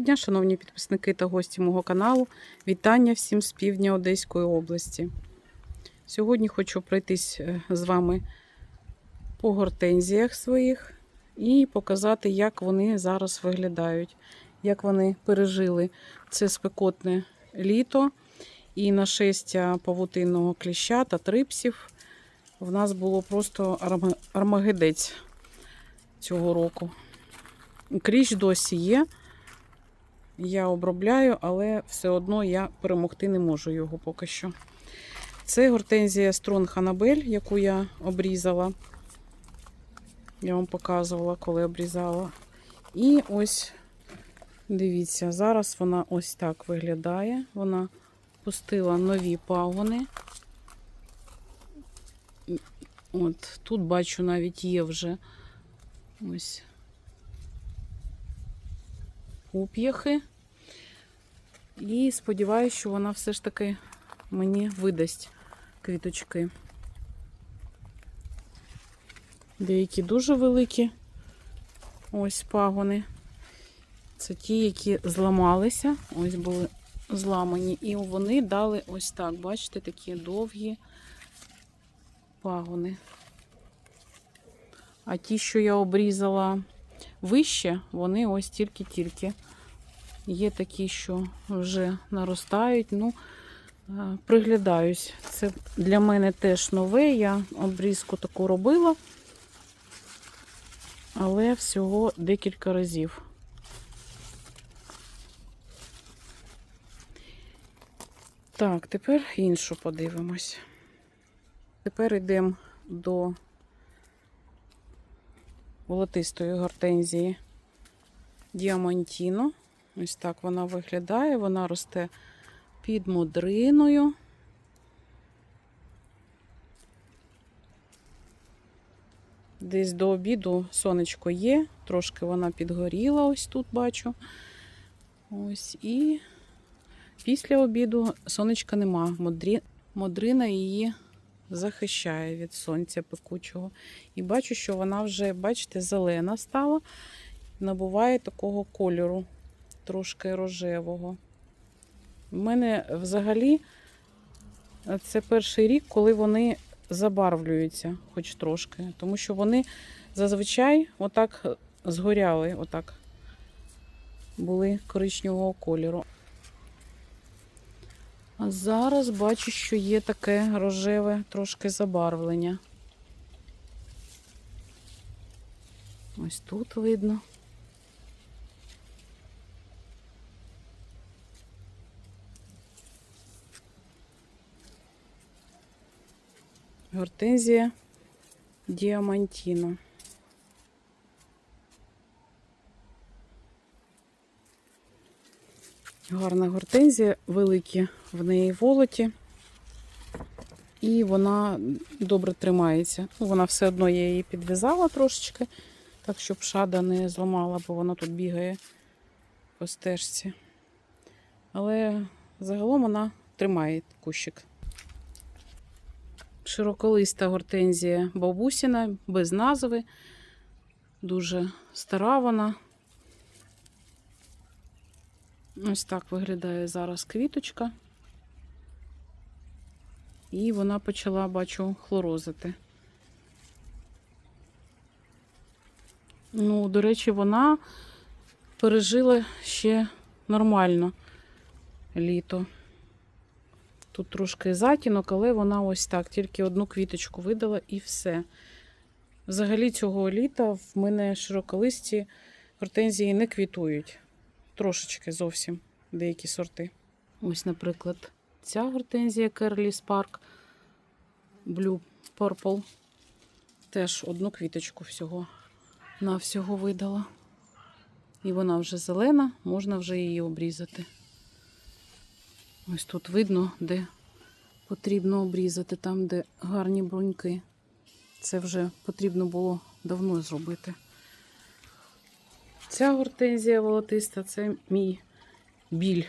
Доброго дня, шановні підписники та гості мого каналу. Вітання всім з півдня Одеської області. Сьогодні хочу пройтись е, з вами по гортензіях своїх і показати, як вони зараз виглядають, як вони пережили це спекотне літо і нашестя павутинного кліща та трипсів. В нас було просто армагедець цього року. Кліщ досі є. Я обробляю, але все одно я перемогти не можу його поки що. Це гортензія Стронг Анабель, яку я обрізала. Я вам показувала, коли обрізала. І ось, дивіться, зараз вона ось так виглядає. Вона пустила нові пагони. От, тут бачу, навіть є вже ось уп'яхи. І сподіваюся, що вона все ж таки мені видасть квіточки. Деякі дуже великі ось пагони. Це ті, які зламалися, ось були зламані. І вони дали ось так, бачите, такі довгі пагони. А ті, що я обрізала вище, вони ось тільки-тільки. Є такі, що вже наростають. Ну, е, приглядаюсь. Це для мене теж нове. Я обрізку таку робила, але всього декілька разів. Так, тепер іншу подивимось. Тепер йдемо до волотистої гортензії Діамантіно. Ось так вона виглядає. Вона росте під модриною. Десь до обіду сонечко є, трошки вона підгоріла, ось тут бачу. Ось і після обіду сонечка нема. Модрі... Модрина її захищає від сонця пекучого. І бачу, що вона вже, бачите, зелена стала, набуває такого кольору трошки рожевого. У мене взагалі це перший рік, коли вони забарвлюються, хоч трошки, тому що вони зазвичай отак згоряли, отак були коричневого кольору. А зараз бачу, що є таке рожеве трошки забарвлення. Ось тут видно. Гортензія Діамантіно. Гарна гортензія, великі в неї волоті, і вона добре тримається. Ну, Вона все одно я її підв'язала трошечки, так щоб шада не зламала, бо вона тут бігає по стежці. Але загалом вона тримає кущик. Широколиста гортензія бабусіна, без назви. Дуже стара вона. Ось так виглядає зараз квіточка. І вона почала, бачу, хлорозити. Ну, до речі, вона пережила ще нормально літо. Тут трошки затінок, але вона ось так, тільки одну квіточку видала і все. Взагалі цього літа в мене широколисті гортензії не квітують. Трошечки зовсім деякі сорти. Ось, наприклад, ця гортензія Curly Spark Blue Purple. Теж одну квіточку всього на всього видала. І вона вже зелена, можна вже її обрізати. Ось тут видно, де потрібно обрізати, там, де гарні бруньки. Це вже потрібно було давно зробити. Ця гортензія волотиста це мій біль.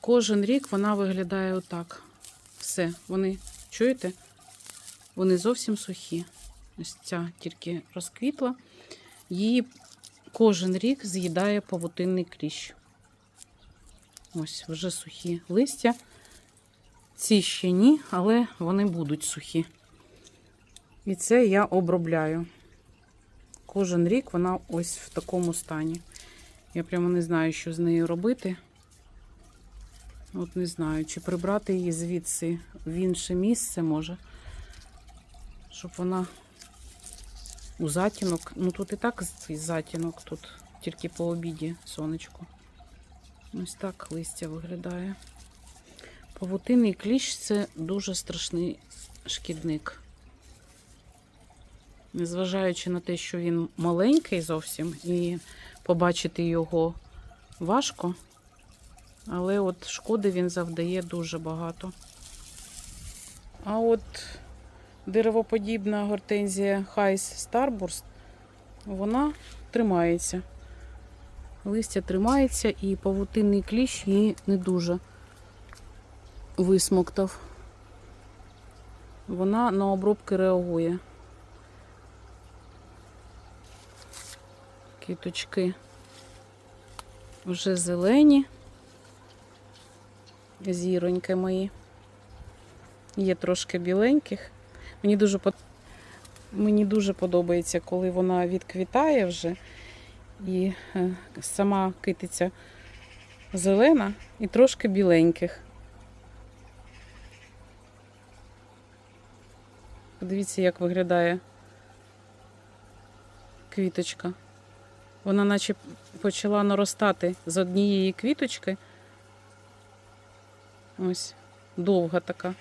Кожен рік вона виглядає отак. Все, вони, чуєте? Вони зовсім сухі. Ось ця тільки розквітла. Її кожен рік з'їдає павутинний кліщ. Ось вже сухі листя. Ці ще ні, але вони будуть сухі. І це я обробляю. Кожен рік вона ось в такому стані. Я прямо не знаю, що з нею робити. От не знаю, чи прибрати її звідси в інше місце може, щоб вона у затінок. Ну тут і так цей затінок, тут тільки по обіді сонечко. Ось так листя виглядає. Павутинний кліщ це дуже страшний шкідник. Незважаючи на те, що він маленький зовсім, і побачити його важко, але от шкоди він завдає дуже багато. А от деревоподібна гортензія Хайс Starburst, вона тримається. Листя тримається і павутинний кліщ її не дуже висмоктав. Вона на обробки реагує. Квіточки вже зелені, зіроньки мої. Є трошки біленьких. Мені дуже, Мені дуже подобається, коли вона відквітає вже. І е, сама китиця зелена і трошки біленьких. Подивіться, як виглядає квіточка. Вона наче почала наростати з однієї квіточки. Ось, довга така.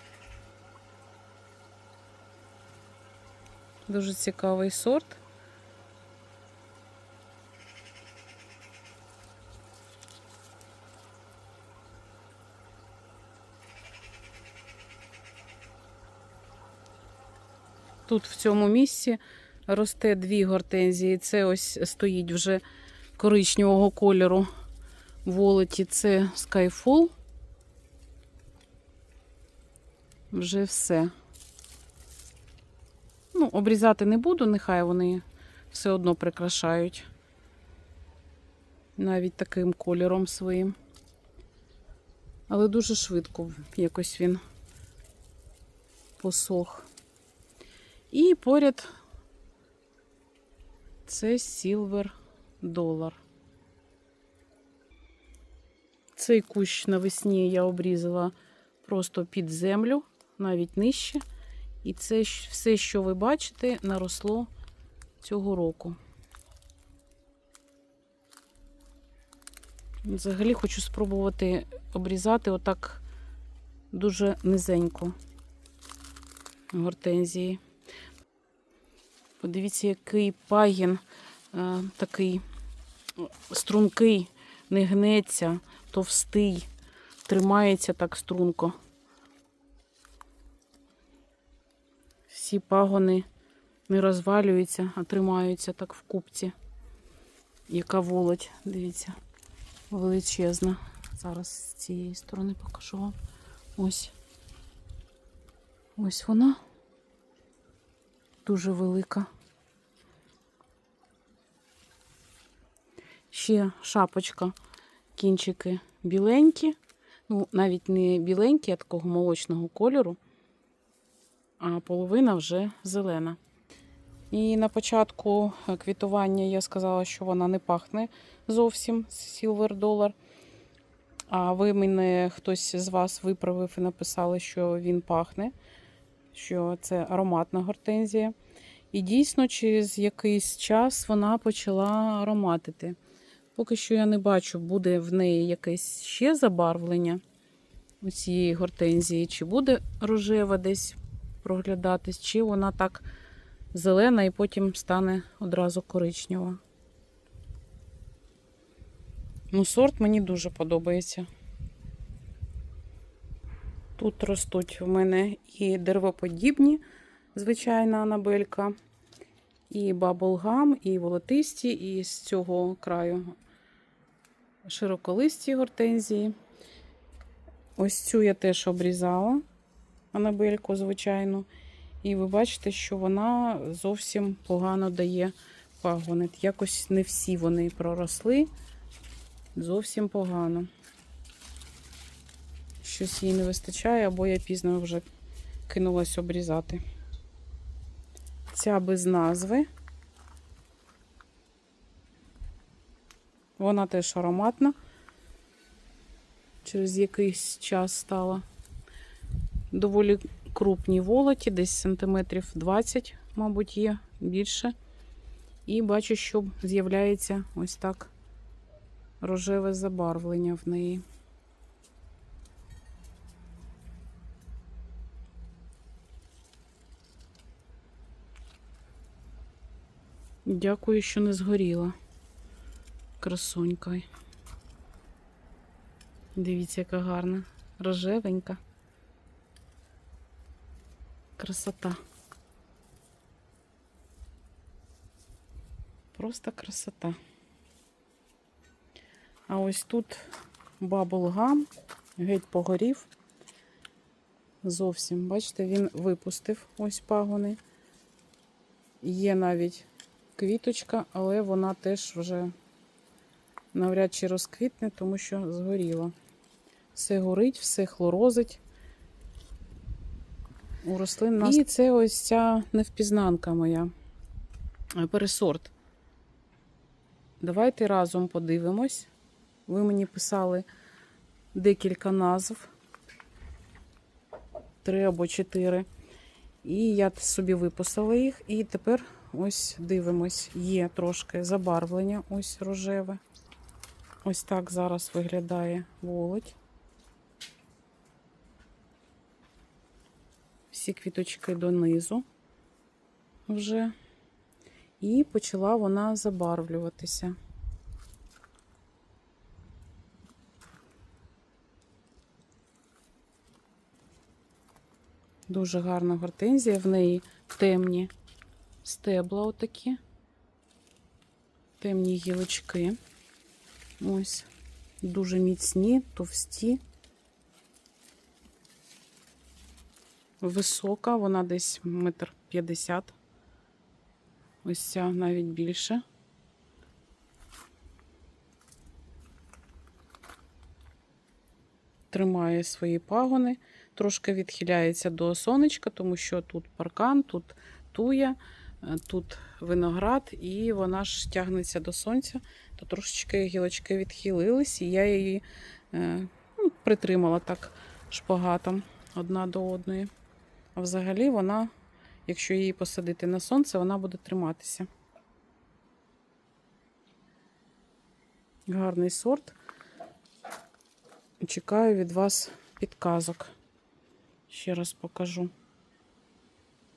Дуже цікавий сорт. Тут в цьому місці росте дві гортензії. Це ось стоїть вже коричневого кольору волоті. Це Skyfall. Вже все. Ну, обрізати не буду, нехай вони все одно прикрашають. Навіть таким кольором своїм. Але дуже швидко якось він посох. І поряд це Silver Dollar. Цей кущ навесні я обрізала просто під землю, навіть нижче. І це все, що ви бачите, наросло цього року. Взагалі хочу спробувати обрізати отак дуже низенько гортензії. Подивіться, який пагін е, такий стрункий, не гнеться, товстий, тримається так струнко. Всі пагони не розвалюються, а тримаються так в купці. Яка володь, дивіться, величезна. Зараз з цієї сторони покажу вам. Ось. Ось вона дуже велика. Ще шапочка, кінчики біленькі, ну, навіть не біленькі, а такого молочного кольору, а половина вже зелена. І на початку квітування я сказала, що вона не пахне зовсім Silver Dollar. А ви мене хтось з вас виправив і написали, що він пахне, що це ароматна гортензія. І дійсно, через якийсь час вона почала ароматити. Поки що я не бачу, буде в неї якесь ще забарвлення у цієї гортензії, чи буде рожева десь проглядатись, чи вона так зелена і потім стане одразу коричнева. Ну, сорт мені дуже подобається. Тут ростуть в мене і деревоподібні, звичайна анабелька, і баблгам, і волотисті, і з цього краю широколисті гортензії. Ось цю я теж обрізала анабельку, звичайно. І ви бачите, що вона зовсім погано дає пагони. Якось не всі вони проросли. Зовсім погано. Щось їй не вистачає, або я пізно вже кинулась обрізати. Ця без назви. Вона теж ароматна. Через якийсь час стала. Доволі крупні волоті, десь сантиметрів 20, мабуть, є більше. І бачу, що з'являється ось так рожеве забарвлення в неї. Дякую, що не згоріла. Красунька. Дивіться, яка гарна, рожевенька. Красота. Просто красота. А ось тут баблгам геть погорів. Зовсім, бачите, він випустив ось пагони. Є навіть квіточка, але вона теж вже навряд чи розквітне, тому що згоріла. Все горить, все хлорозить. У рослин нас... І це ось ця невпізнанка моя. е, Пересорт. Давайте разом подивимось. Ви мені писали декілька назв, три або чотири. І я собі виписала їх. І тепер ось дивимось, є трошки забарвлення, ось рожеве. Ось так зараз виглядає волоть. Всі квіточки донизу вже. І почала вона забарвлюватися. Дуже гарна гортензія, в неї темні стебла отакі, темні гілочки. Ось, дуже міцні, товсті. Висока, вона десь метр п'ятдесят. Ось ця навіть більше. Тримає свої пагони, трошки відхиляється до сонечка, тому що тут паркан, тут туя, тут виноград, і вона ж тягнеться до сонця, то трошечки гілочки відхилились, і я її е, ну, притримала так шпагатом одна до одної. А взагалі вона, якщо її посадити на сонце, вона буде триматися. Гарний сорт. Чекаю від вас підказок. Ще раз покажу,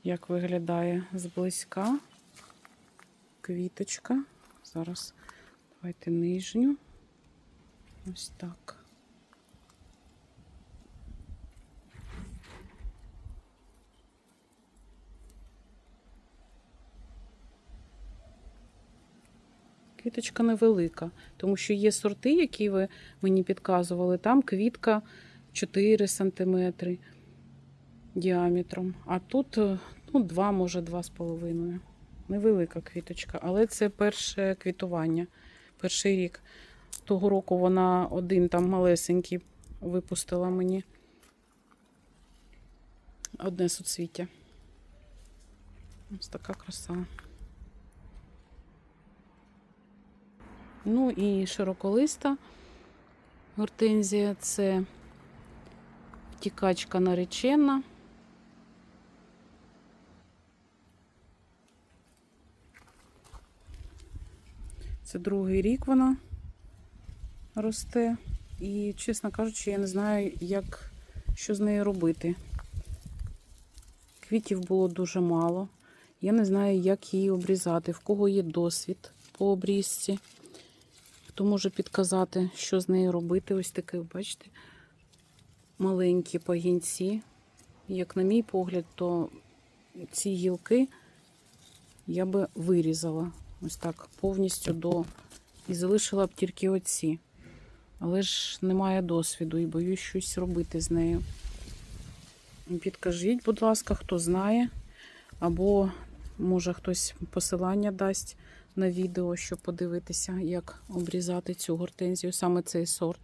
як виглядає зблизька квіточка. Зараз давайте нижню. Ось так. Квіточка невелика, тому що є сорти, які ви мені підказували. Там квітка 4 см діаметром. А тут е, ну, 2, може, 2,5. Невелика квіточка, але це перше квітування, перший рік. Того року вона один там малесенький випустила мені одне суцвіття. Ось така краса. Ну і широколиста гортензія це втікачка наречена. Це другий рік вона росте. І, чесно кажучи, я не знаю, як, що з нею робити. Квітів було дуже мало. Я не знаю, як її обрізати, в кого є досвід по обрізці. Хто може підказати, що з нею робити? Ось таке, бачите, маленькі пагінці. Як на мій погляд, то ці гілки я би вирізала ось так повністю до і залишила б тільки оці. Але ж немає досвіду і боюсь щось робити з нею. Підкажіть, будь ласка, хто знає, або може хтось посилання дасть на відео, щоб подивитися, як обрізати цю гортензію, саме цей сорт.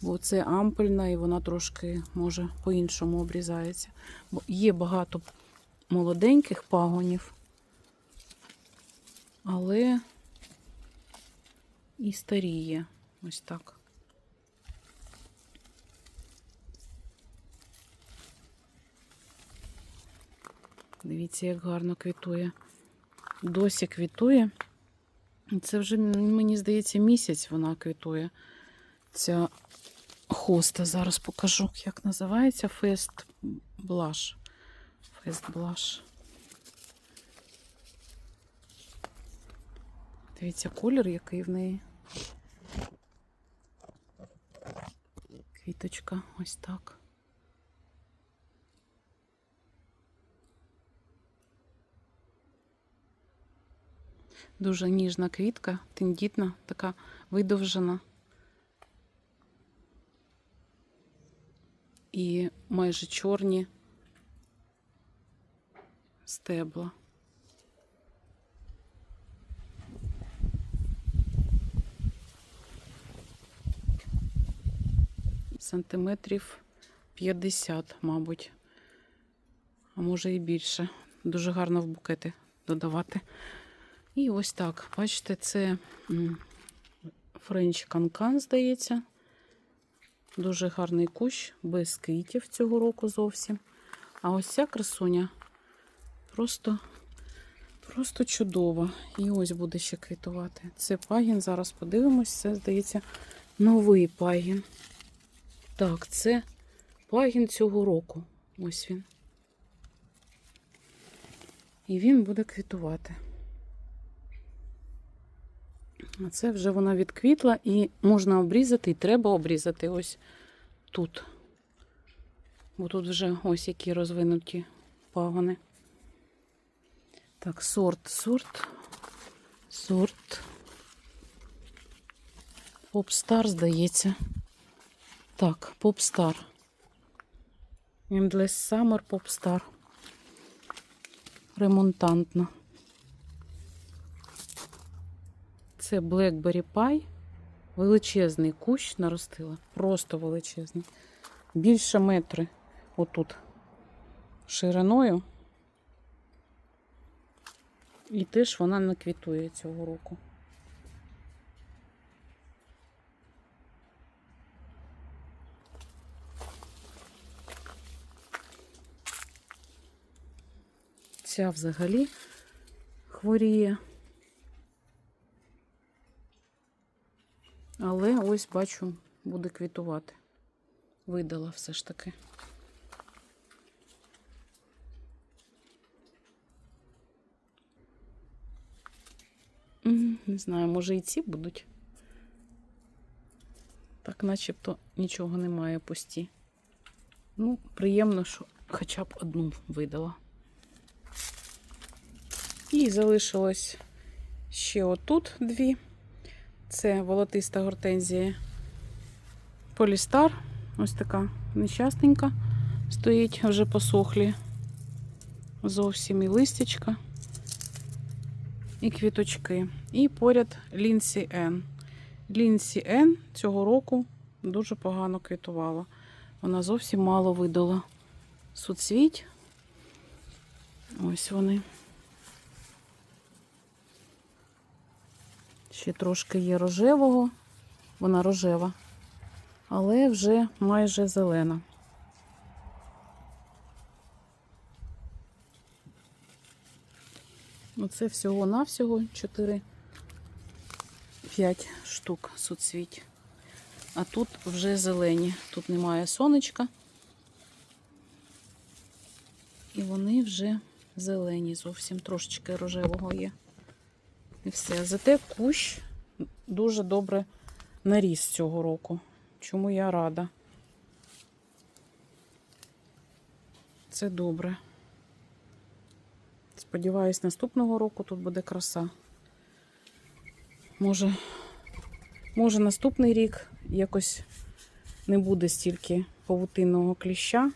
Бо це ампельна і вона трошки може по-іншому обрізається. Бо є багато молоденьких пагонів, але і старіє. Ось так. Дивіться, як гарно квітує. Досі квітує. Це вже, мені здається, місяць вона квітує. Ця хоста. Зараз покажу, як називається Фест Блаш. Фест Блаш. Дивіться, колір, який в неї. Квіточка, ось так. Дуже ніжна квітка, тендітна, така видовжена. І майже чорні стебла. Сантиметрів 50, мабуть, а може і більше. Дуже гарно в букети додавати. І ось так, бачите, це френч канкан, здається. Дуже гарний кущ, без квітів цього року зовсім. А ось ця красуня просто, просто чудова. І ось буде ще квітувати. Це пагін, зараз подивимось, це, здається, новий пагін. Так, це пагін цього року. Ось він. І він буде квітувати. А це вже вона відквітла і можна обрізати, і треба обрізати ось тут. Бо тут вже ось які розвинуті пагони. Так, сорт, сорт, сорт. Попстар, здається. Так, Попстар. Endless Summer Попстар. Ремонтантна. Це Blackberry Pie. Величезний кущ наростила. Просто величезний. Більше метри отут шириною. І теж вона не квітує цього року. Ця взагалі хворіє. Але ось бачу, буде квітувати. Видала все ж таки. Не знаю, може і ці будуть. Так, начебто нічого немає пусті. Ну, приємно, що хоча б одну видала. І залишилось ще отут дві. Це волотиста гортензія Полістар. Ось така нещасненька. Стоїть вже посохлі. Зовсім і листячка, і квіточки. І поряд Лінсі Н. Лінсі Н цього року дуже погано квітувала. Вона зовсім мало видала суцвіть. Ось вони. Ще трошки є рожевого, вона рожева, але вже майже зелена. Оце всього-навсього 4 5 штук суцвіть. А тут вже зелені. Тут немає сонечка. І вони вже зелені, зовсім трошечки рожевого є. І все. Зате кущ дуже добре наріс цього року. Чому я рада. Це добре. Сподіваюсь, наступного року тут буде краса. Може, може наступний рік якось не буде стільки павутинного кліща.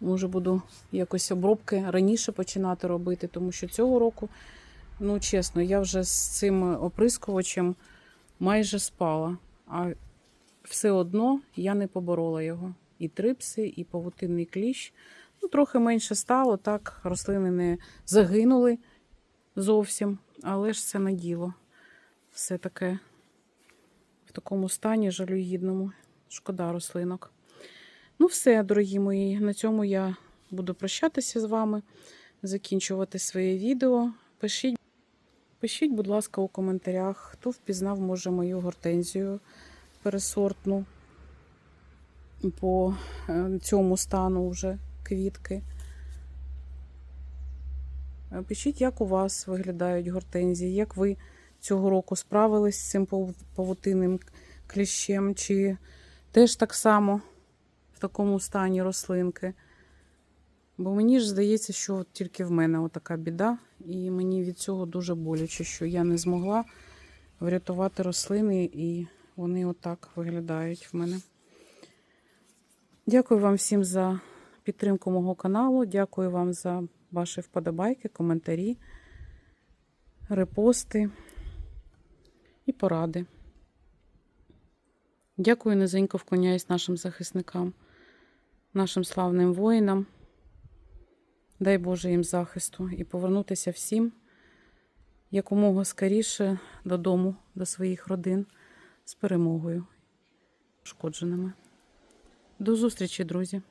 Може, буду якось обробки раніше починати робити, тому що цього року, ну чесно, я вже з цим оприскувачем майже спала, а все одно я не поборола його. І трипси, і павутинний кліщ. Ну, трохи менше стало, так, рослини не загинули зовсім, але ж це на діло. Все таке в такому стані жалюгідному. Шкода рослинок. Ну, все, дорогі мої, на цьому я буду прощатися з вами, закінчувати своє відео. Пишіть, пишіть, будь ласка, у коментарях, хто впізнав, може, мою гортензію пересортну по е, цьому стану вже квітки. Е, Пишіть, як у вас виглядають гортензії, як ви цього року справились з цим пав- павутинним кліщем, чи теж так само в такому стані рослинки. Бо мені ж здається, що тільки в мене отака біда, і мені від цього дуже боляче, що я не змогла врятувати рослини, і вони отак виглядають в мене. Дякую вам всім за підтримку мого каналу. Дякую вам за ваші вподобайки, коментарі, репости і поради. Дякую, низенько вклоняюсь нашим захисникам, нашим славним воїнам. Дай Боже їм захисту і повернутися всім якомога скоріше додому, до своїх родин з перемогою, шкодженими. До зустрічі, друзі!